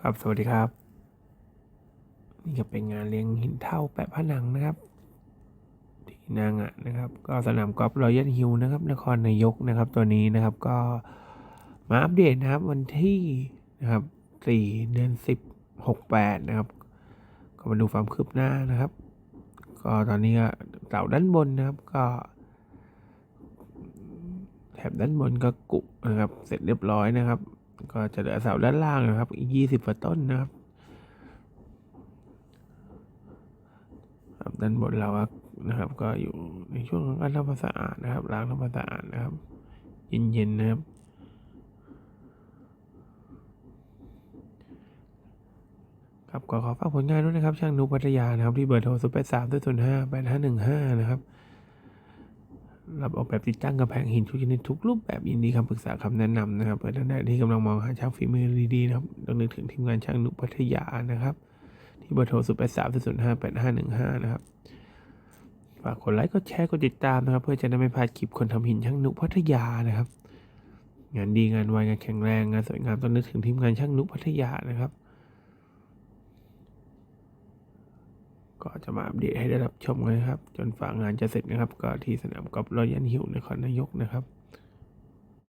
ครับ สวัสดีครับ นี่ก็เป็นงานเลี้ยงหินเท่าแปะผนังนะครับ ที่นางอะนะครับ ก็สนามกอล์ฟรอยัลฮิลนะครับ นครนายกนะครับ ตัวนี้นะครับก็มาอัปเดตนะครับ วันที่นะครับสี่เดือนสิบหกแปดนะครับ ก็มาดูความคืบหน้านะครับ ก็ตอนนี้ก็เสาด้านบนนะครับก็แถบด้านบนก็กุนะครับ เสร็จเรียบร้อยนะครับ ก็จะเหลือเสาด้านล่างนะครับ อีกยี่สิบกว่าต้นนะครับครับด้านบนเรานะครับ ก็อยู่ในช่วงของการทำความสะอาดนะครับ ล้างทำความสะอาดนะครับ เย็นๆนะครับครับก็ขอฝากผลงานด้วยนะครับ ช่างนุพัทยานะครับ ที่เบอร์โทร0 8 3 0 5 8 5 1 5นะครับ รับออกแบบติดตั้งกำแพงหินทุกชนิดทุกรูปแบบยินดีคำปรึกษาคำแนะนำนะครับเพื่อท่านใดที่กำลังมองหาช่างฝีมือดีๆนะครับต้องนึกถึงทีมงานช่างนุพัทยานะครับ ที่เบอร์โทร0 8 3 0 5 8 5 1 5นะครับฝากกดไลค์กดแชร์กดติดตามนะครับ เพื่อจะได้ไม่พลาดคลิปคนทำหินช่างนุพัทยานะครับ งานดีงานไวงานแข็งแรงงานสวยงามต้องนึกถึงทีมงานช่างนุพัทยานะครับ ก็จะมาอัปเดตให้ได้รับชมกันนะครับ จนฝากงานจะเสร็จนะครับ ก็ที่สนามกอล์ฟรอยัลฮิลนครนายกนะครับ